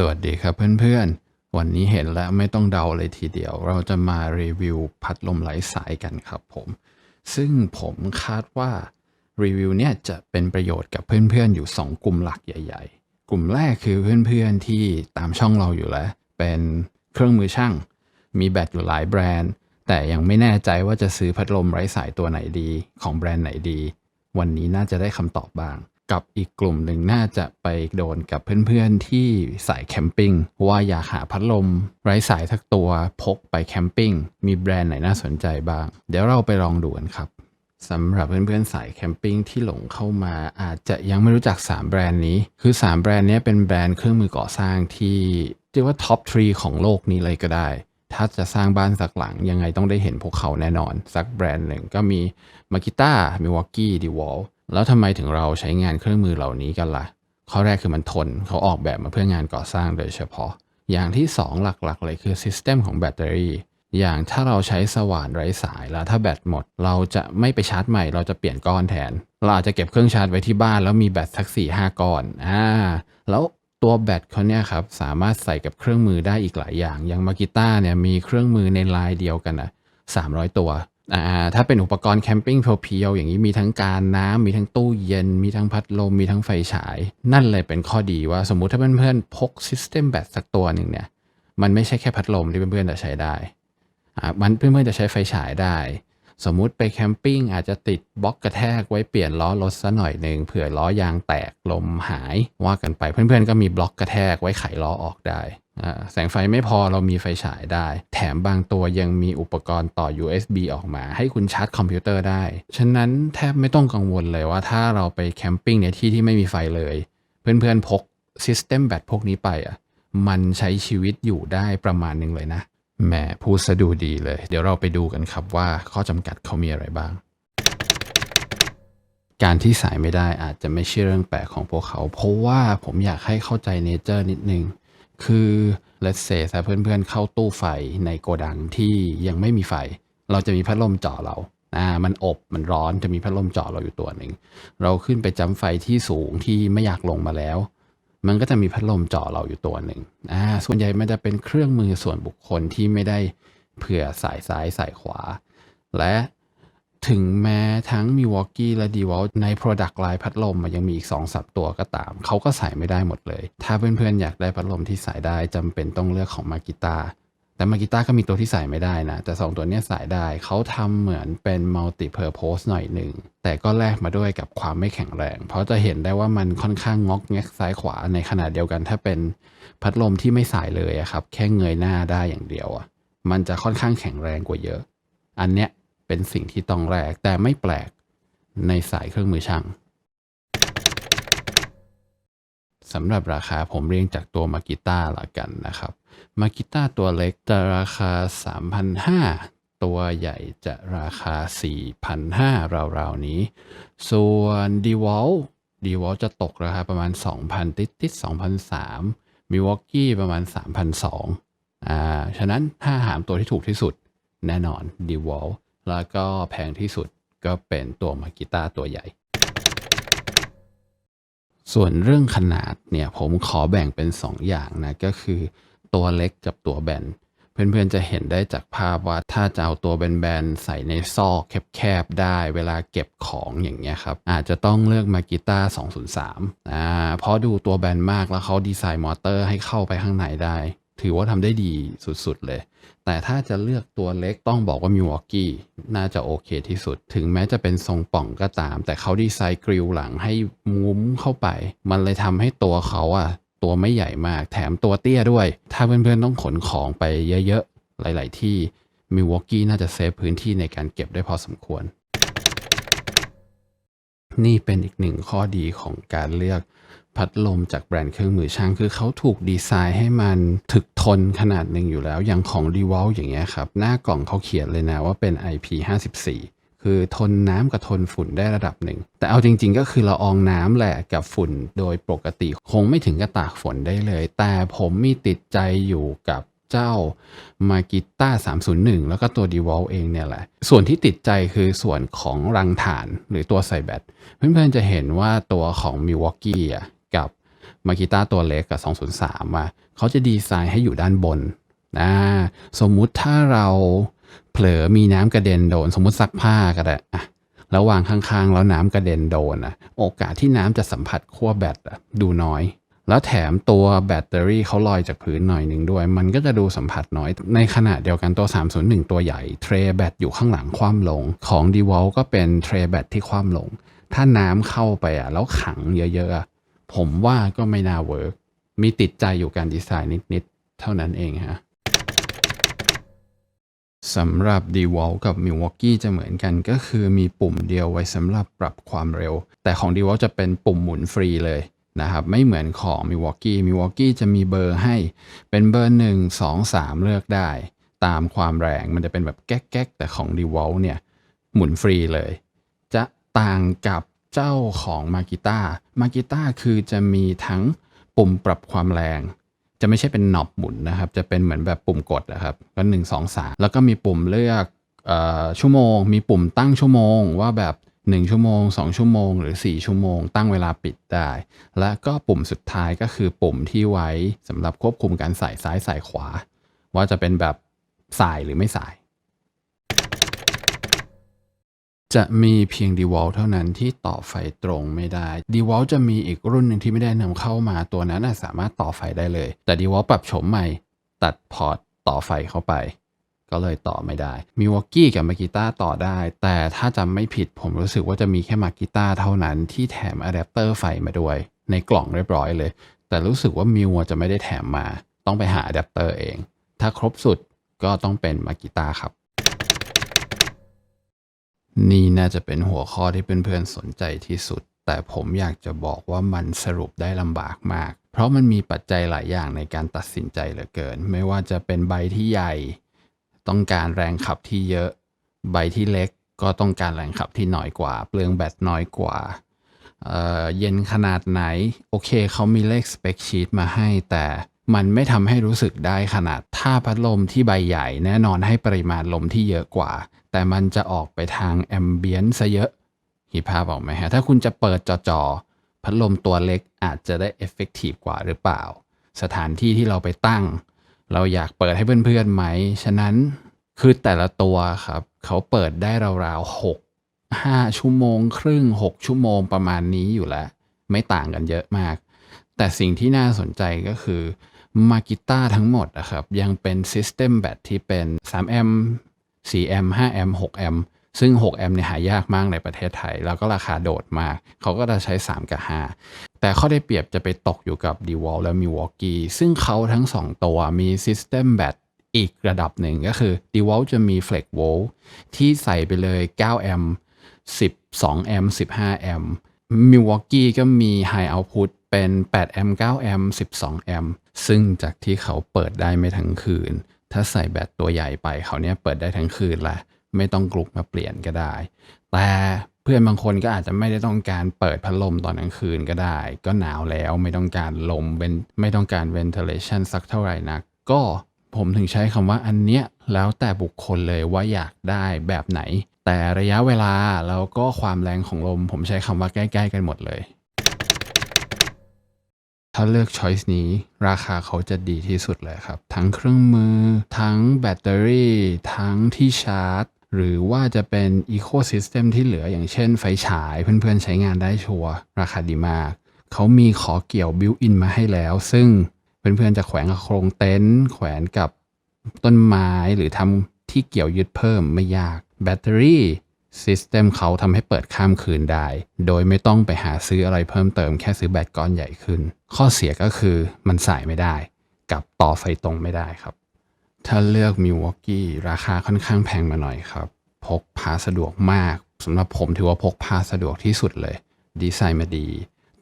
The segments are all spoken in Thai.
สวัสดีครับเพื่อนๆ วันนี้เห็นแล้วไม่ต้องเดาเลยทีเดียว เราจะมารีวิวพัดลมไร้สายกันครับผม ซึ่งผมคาดว่ารีวิวเนี่ยจะเป็นประโยชน์กับเพื่อนๆ อยู่ 2 กลุ่มหลักใหญ่ ๆ กลุ่มแรกคือเพื่อนๆ ที่ตามช่องเราอยู่แล้ว เป็นเครื่องมือช่าง มีแบตอยู่หลายแบรนด์ แต่ยังไม่แน่ใจว่าจะซื้อพัดลมไร้สายตัวไหนดี ของแบรนด์ไหนดี วันนี้น่าจะได้คำตอบบ้าง กับอีกกลุ่มหนึ่งน่าจะไปโดนกับเพื่อนๆที่สายแคมปิ้งว่าอยากหาพัดลม ไร้สายสักตัวพกไปแคมปิ้งมีแบรนด์ไหนน่าสนใจบ้าง เดี๋ยวเราไปลองดูกันครับสำหรับเพื่อนๆสายแคมปิ้งที่หลงเข้ามาอาจจะยังไม่รู้จัก 3 แบรนด์นี้ คือ 3 แบรนด์นี้เป็นแบรนด์เครื่องมือก่อสร้างที่เรียกว่าท็อปทรีของโลกนี้เลยก็ได้ ถ้าจะสร้างบ้านสักหลังยังไงต้องได้เห็นพวกเขาแน่นอน สักแบรนด์หนึ่งก็มีมากิต้ามิวอกกี้ดีวอล แล้วทำไมถึงเราใช้งานเครื่องมือเหล่านี้กันละ่ะ ข้อแรกคือมันทนเขาออกแบบมาเพื่องานก่อสร้างโดยเฉพาะ อย่างที่ 2 หลักๆ เลยคือซิสเต็มของแบตเตอรี่อย่างถ้าเราใช้สว่านไร้สายแล้วถ้าแบตหมด เราจะไม่ไปชาร์จใหม่ เราจะเปลี่ยนก้อนแทน เราอาจจะเก็บเครื่องชาร์จไว้ที่บ้านแล้วมีแบตสัก4ี่ห้าก้อนอ่าแล้วตัวแบตเขาเนี่ยครับสามารถใส่กับเครื่องมือได้อีกหลายอย่าง อย่างมากิต้าเนี่ยมีเครื่องมือในลายเดียวกันอะ300 ตัว ถ้าเป็นอุปกรณ์แคมปิ้งเพียวๆอย่างนี้มีทั้งการน้ำมีทั้งตู้เย็น มีทั้งพัดลม มีทั้งไฟฉาย นั่นเลยเป็นข้อดีว่าสมมุติถ้าเพื่อนๆพกซิสเต็มแบตสักตัวหนึ่งเนี่ยมันไม่ใช่แค่พัดลมที่เพื่อนๆจะใช้ได้อ่ามันเพื่อนๆจะใช้ไฟฉายได้ สมมุติไปแคมปิ้งอาจจะติดบล็อกกระแทกไว้เปลี่ยนล้อรถซะหน่อยหนึ่งเผื่อล้อยางแตกลมหายว่ากันไปเพื่อนๆก็มีบล็อกกระแทกไว้ไขล้อออกได้ แสงไฟไม่พอเรามีไฟฉายได้ แถมบางตัวยังมีอุปกรณ์ต่อ USB ออกมา ให้คุณชาร์จคอมพิวเตอร์ได้ ฉะนั้นแทบไม่ต้องกังวลเลยว่าถ้าเราไปแคมปิ้งในที่ที่ไม่มีไฟเลย เพื่อนๆพกซิสเต็มแบตพวกนี้ไปอะมันใช้ชีวิตอยู่ได้ประมาณนึงเลยนะแหมพูดซะดูดีเลย เดี๋ยวเราไปดูกันครับว่าข้อจำกัดเขามีอะไรบ้าง การที่สายไม่ได้อาจจะไม่ใช่เรื่องแปลกของพวกเขา เพราะว่าผมอยากให้เข้าใจเนเจอร์นิดนึง คือ let's say ถ้าเพื่อนๆ เข้าตู้ไฟในโกดังที่ยังไม่มีไฟ เราจะมีพัดลมเจาะเราอ่ามันอบมันร้อนจะมีพัดลมเจาะเราอยู่ตัวหนึ่ง เราขึ้นไปจำไฟที่สูงที่ไม่อยากลงมาแล้ว มันก็จะมีพัดลมเจาะเราอยู่ตัวหนึ่งอ่าส่วนใหญ่มันจะเป็นเครื่องมือส่วนบุคคลที่ไม่ได้เผื่อสายซ้ายสายขวา และ ถึงแม้ทั้งมีวอ k กี้และดีวอลใน Product Line พัดลมยังมีอีก2สับตัวก็ตาม เขาก็ใส่ไม่ได้หมดเลย ถ้าเพื่อนๆอยากได้พัดลมที่ใส่ได้จำเป็นต้องเลือกของมากิตาแต่มากิต้าก็มีตัวที่ใส่ไม่ได้นะ แต่ 2 ตัวนี้ใส่ได้ เขาทำเหมือนเป็นมัลติเพอร์โพสหน่อยหนึ่ง แต่ก็แลกมาด้วยกับความไม่แข็งแรง เพราะจะเห็นได้ว่ามันค่อนข้างงอกแงกซ้ายขวาในขณะเดียวกัน ถ้าเป็นพัดลมที่ไม่ใสายเลยครับ แค่เงยหน้าได้อย่างเดียวมันจะค่อนข้างแข็งแรงกว่าเยอะ อันเนี้ย เป็นสิ่งที่ต้องแลกแต่ไม่แปลกในสายเครื่องมือช่างสำหรับราคาผมเรียงจากตัวมากิต้าละกันนะครับมากิต้าตัวเล็กจะราคา 3,500 ตัวใหญ่จะราคา 4,500 ราวๆ นี้ ส่วน d e w a l d e w a l จะตกราคาประมาณ 2,000 ติดติด2,003มีวอกกี้ประมาณ 3,200อ่าฉะนั้นถ้าหามตัวที่ถูกที่สุดแน่นอน d e w a l แล้วก็แพงที่สุดก็เป็นตัวมากิต้าตัวใหญ่ ส่วนเรื่องขนาดเนี่ยผมขอแบ่งเป็น 2 อย่างนะ ก็คือตัวเล็กกับตัวแบน เพื่อนๆจะเห็นได้จากภาพว่าถ้าจะเอาตัวแบนๆใส่ในซอกแคบๆได้เวลาเก็บของอย่างเงี้ยครับ อาจจะต้องเลือกมากิต้า203อ่าเพราะดูตัวแบนมากแล้วเขาดีไซน์มอเตอร์ให้เข้าไปข้างในได้ ถือว่าทำได้ดีสุดๆเลย แต่ถ้าจะเลือกตัวเล็กต้องบอกว่ามิวอกกี้น่าจะโอเคที่สุด ถึงแม้จะเป็นทรงป่องก็ตาม แต่เขาดีไซน์กริลหลังให้มุ้มเข้าไป มันเลยทำให้ตัวเขาอะตัวไม่ใหญ่มาก แถมตัวเตี้ยด้วย ถ้าเพื่อนๆต้องขนของไปเยอะๆ หลายๆที่มิวอกกี้น่าจะเซฟพื้นที่ในการเก็บได้พอสมควร นี่เป็นอีกหนึ่งข้อดีของการเลือกพัดลมจากแบรนด์เครื่องมือช่างคือเขาถูกดีไซน์ให้มันถึกทนขนาดหนึ่งอยู่แล้ว อย่างของ r e v o l อย่างเงี้ยครับ หน้ากล่องเขาเขียนเลยนะว่าเป็น IP54 คือทนน้ำกับทนฝุ่นได้ระดับหนึ่ง แต่เอาจริง ๆ ก็คือละอองน้ำแหละกับฝุ่นโดยปกติคงไม่ถึงกับตากฝนได้เลย แต่ผมมีติดใจอยู่กับเจ้ามากิต้า301 แล้วก็ตัว d e v o l เองเนี่ยแหละ ส่วนที่ติดใจคือส่วนของรังฐานหรือตัวใส่แบต เพื่อนๆจะเห็นว่าตัวของ Milwaukee อะ มากิต้าตัวเล็กกับ203อะเขาจะดีไซน์ให้อยู่ด้านบนนะสมมุติถ้าเราเผลอมีน้ำกระเด็นโดน สมมุติซักผ้าก็ได้อะแล้ววางข้างๆ แล้วน้ำกระเด็นโดนอะโอกาสที่น้ำจะสัมผัสขั้วแบตอะดูน้อย แล้วแถมตัวแบตเตอรี่เขาลอยจากพื้นหน่อยหนึ่งด้วย มันก็จะดูสัมผัสน้อย ในขณะเดียวกันตัว 301 ตัวใหญ่เทรแบตอยู่ข้างหลังคว่ำลง ของ d e w a l ก็เป็นเทรแบตที่คว่ำลง ถ้าน้ำเข้าไปอะแล้วขังเยอะๆอะ ผมว่าก็ไม่น่าเวิร์กมีติดใจอยู่การดีไซน์นิด ๆ เท่านั้นเองฮะสำหรับ d w a l กับ Milwaukee จะเหมือนกันก็คือมีปุ่มเดียวไว้สำหรับปรับความเร็ว แต่ของ d w a l จะเป็นปุ่มหมุนฟรีเลยนะครับไม่เหมือนของ Milwaukee Milwaukee จะมีเบอร์ให้เป็นเบอร์ 1 2 3 เลือกได้ ตามความแรงมันจะเป็นแบบแก๊กๆ แต่ของ d w a l เนี่ยหมุนฟรีเลย จะต่างกับ เจ้าของมากิต้ามากิต้าคือจะมีทั้งปุ่มปรับความแรง จะไม่ใช่เป็นหนอบหมุนนะครับ จะเป็นเหมือนแบบปุ่มกดนะครับก็หนึ่งสองสามแล้วก็มีปุ่มเลือกออชั่วโมง มีปุ่มตั้งชั่วโมง ว่าแบบ 1 ชั่วโมง 2 ชั่วโมง หรือ 4 ชั่วโมง ตั้งเวลาปิดได้ และก็ปุ่มสุดท้ายก็คือปุ่มที่ไว้สำหรับควบคุมการใส่ซ้ายใส่ขวา ว่าจะเป็นแบบสายหรือไม่สาย จะมีเพียง d e w a l เท่านั้นที่ต่อไฟตรงไม่ได้ d e w a l จะมีอีกรุ่นหนึ่งที่ไม่ได้นำเข้ามาตัวนั้นสามารถต่อไฟได้เลย แต่ d e w a l ปรับโฉมใหม่ ตัดพอร์ตต่อไฟเข้าไป ก็เลยต่อไม่ได้ มีวอกกี้กับมากิต้าต่อได้ แต่ถ้าจำไม่ผิดผมรู้สึกว่าจะมีแค่มากิต้าเท่านั้นที่แถมอะแดปเตอร์ไฟมาด้วย ในกล่องเรียบร้อยเลย แต่รู้สึกว่ามิวจะไม่ได้แถมมา ต้องไปหาอะแดปเตอร์เอง ถ้าครบสุดก็ต้องเป็นมากิต้าครับ นี่น่าจะเป็นหัวข้อที่เพื่อนๆสนใจที่สุด แต่ผมอยากจะบอกว่ามันสรุปได้ลำบากมาก เพราะมันมีปัจจัยหลายอย่างในการตัดสินใจเหลือเกิน ไม่ว่าจะเป็นใบที่ใหญ่ ต้องการแรงขับที่เยอะ ใบที่เล็กก็ต้องการแรงขับที่น้อยกว่า เปลืองแบตน้อยกว่าเเย็นขนาดไหน โอเคเขามีเลขสเปคชีตมาให้แต่ มันไม่ทำให้รู้สึกได้ขนาดถ้าพัดลมที่ใบใหญ่แน่นอนให้ปริมาณลมที่เยอะกว่า แต่มันจะออกไปทางแอมเบียนซะเยอะคิดภาพออกไหมฮะ ถ้าคุณจะเปิดจอๆพัดลมตัวเล็กอาจจะได้เอฟเฟกตีฟกว่าหรือเปล่า สถานที่ที่เราไปตั้ง เราอยากเปิดให้เพื่อนๆไหม ฉะนั้นคือแต่ละตัวครับ เขาเปิดได้ราวๆหกห้าชั่วโมง ครึ่งหกชั่วโมงประมาณนี้อยู่แล้ว ไม่ต่างกันเยอะมาก แต่สิ่งที่น่าสนใจก็คือ มากิต้าทั้งหมดนะครับ ยังเป็นซิสเต็มแบตที่เป็น3แอม4แอม5แอม6แอมซึ่ง6แอมเนี่ยหายากมากในประเทศไทย แล้วก็ราคาโดดมาก เขาก็จะใช้ 3 กับ 5 แต่ข้อได้เปรียบจะไปตกอยู่กับ d e w a l และ Milwaukee ซึ่งเขาทั้ง 2 ตัวมีซิสเต็มแบตอีกระดับหนึ่งก็คือ d e w a l จะมี Flex Volt ที่ใส่ไปเลย9แอม12แอม15แอมป์ Milwaukee ก็มี High Output เป็น8แอมป์9แอมป์12แอมป์ซึ่งจากที่เขาเปิดได้ไม่ทั้งคืน ถ้าใส่แบตตัวใหญ่ไปเขาเนี้ยเปิดได้ทั้งคืนแหละไม่ต้องกลุกมาเปลี่ยนก็ได้ แต่เพื่อนบางคนก็อาจจะไม่ได้ต้องการเปิดพัดลมตอนกลางคืนก็ได้ ก็หนาวแล้วไม่ต้องการลมเป็นไม่ต้องการ ventilation สักเท่าไหร่นัก ก็ผมถึงใช้คำว่าอันเนี้ยแล้วแต่บุคคลเลยว่าอยากได้แบบไหน แต่ระยะเวลาแล้วก็ความแรงของลม ผมใช้คำว่าใกล้ๆกันหมดเลย ถ้าเลือก choice นี้ราคาเขาจะดีที่สุดเลยครับ ทั้งเครื่องมือ ทั้งแบตเตอรี่ ทั้งที่ชาร์จ หรือว่าจะเป็น Ecosystem ที่เหลืออย่างเช่นไฟฉายเพื่อนๆใช้งานได้ชัวร์ราคาดีมาก เขามีขอเกี่ยว built in มาให้แล้ว ซึ่งเพื่อนๆจะแขวนกับโครงเต็นท์แขวนกับต้นไม้หรือทำ ที่เกี่ยวยึดเพิ่มไม่ยากแบตเตอรี่ซิสเต็มเขาทำให้เปิดข้ามคืนได้ โดยไม่ต้องไปหาซื้ออะไรเพิ่มเติมแค่ซื้อแบตก้อนใหญ่ขึ้น ข้อเสียก็คือมันใส่ไม่ได้ กับต่อไฟตรงไม่ได้ครับ ถ้าเลือกมิ w วอกกี้ราคาค่อนข้างแพงมาหน่อยครับ พกพาสะดวกมากสำหรับผมถือว่าพกพาสะดวกที่สุดเลย ดีไซน์มาดี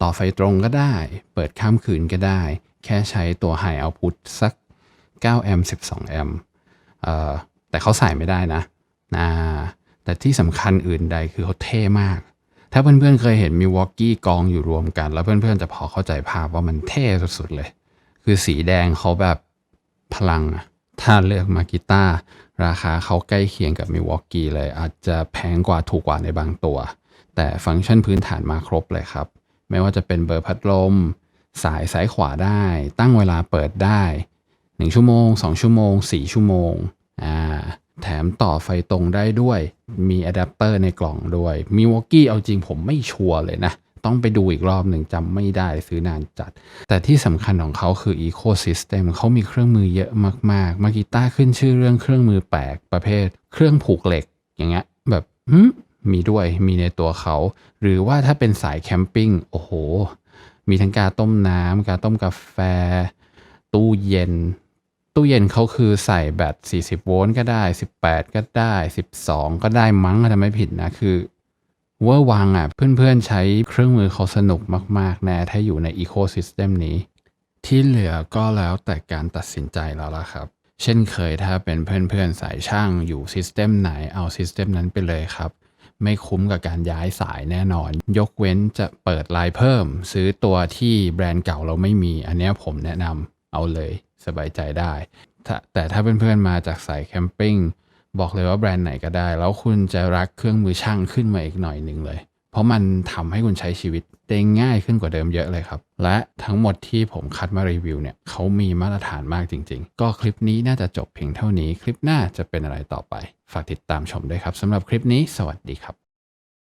ต่อไฟตรงก็ได้ เปิดข้ามคืนก็ได้ แค่ใช้ตัว High Output สัก 9 แอมป์12 แอมป์เอ่อ แต่เขาใส่ไม่ได้นะนะแต่ที่สำคัญอื่นใดคือเขาเท่มาก ถ้าเพื่อนๆเคยเห็นมิวอกกี้กองอยู่รวมกัน แล้วเพื่อนๆจะพอเข้าใจภาพว่ามันเท่สุดๆเลย คือสีแดงเขาแบบพลัง ถ้าเลือกมากิต้าราคาเขาใกล้เคียงกับมิวอกกี้เลย อาจจะแพงกว่าถูกกว่าในบางตัว แต่ฟังก์ชันพื้นฐานมาครบเลยครับ ไม่ว่าจะเป็นเบอร์พัดลม สายซ้ายขวาได้ ตั้งเวลาเปิดได้ 1 ชั่วโมง 2 ชั่วโมง 4 ชั่วโมง แถมต่อไฟตรงได้ด้วย มีอะแดปเตอร์ในกล่องด้วย มีวอกกี้เอาจริงผมไม่ชัวร์เลยนะ ต้องไปดูอีกรอบหนึ่งจำไม่ได้ซื้อนานจัด แต่ที่สำคัญของเขาคือ Ecosystem เขามีเครื่องมือเยอะมากๆ มากีต้าขึ้นชื่อเรื่องเครื่องมือแปลกประเภท เครื่องผูกเหล็ก อย่างเงี้ยแบบมีด้วยมีในตัวเขา หรือว่าถ้าเป็นสายแคมปิ้งโอ้โห มีทั้งกาต้มน้ำกาต้มกาแฟ ตู้เย็น ตู้เย็นเขาคือใส่แบต 40 โวลต์ก็ได้ 18 ก็ได้ 12 ก็ได้มั้งถ้าไม่ผิดนะ คือเวอร์วังอะ เพื่อนๆใช้เครื่องมือเขาสนุกมากๆ แน่ถ้าอยู่ในอีโค y ิสเต็มนี้ ที่เหลือก็แล้วแต่การตัดสินใจแล้วล่ะครับ เช่นเคยถ้าเป็นเพื่อนๆ สายช่างอยู่ซิสเต็มไหนเอาซิสเต็มนั้นไปเลยครับ ไม่คุ้มกับการย้ายสายแน่นอน ยกเว้นจะเปิดลน์เพิ่ม ซื้อตัวที่แบรนด์เก่าเราไม่มี อันนี้ผมแนะนำเอาเลย สบายใจได้ แต่ถ้าเพื่อนๆมาจากสายแคมปิ้งบอกเลยว่าแบรนด์ไหนก็ได้ แล้วคุณจะรักเครื่องมือช่างขึ้นมาอีกหน่อยหนึ่งเลย เพราะมันทำให้คุณใช้ชีวิตได้ง่ายขึ้นกว่าเดิมเยอะเลยครับ และทั้งหมดที่ผมคัดมารีวิวเนี่ยเขามีมาตรฐานมากจริง ๆ ก็คลิปนี้น่าจะจบเพียงเท่านี้ คลิปหน้าจะเป็นอะไรต่อไป ฝากติดตามชมด้วยครับสำหรับคลิปนี้ สวัสดีครับ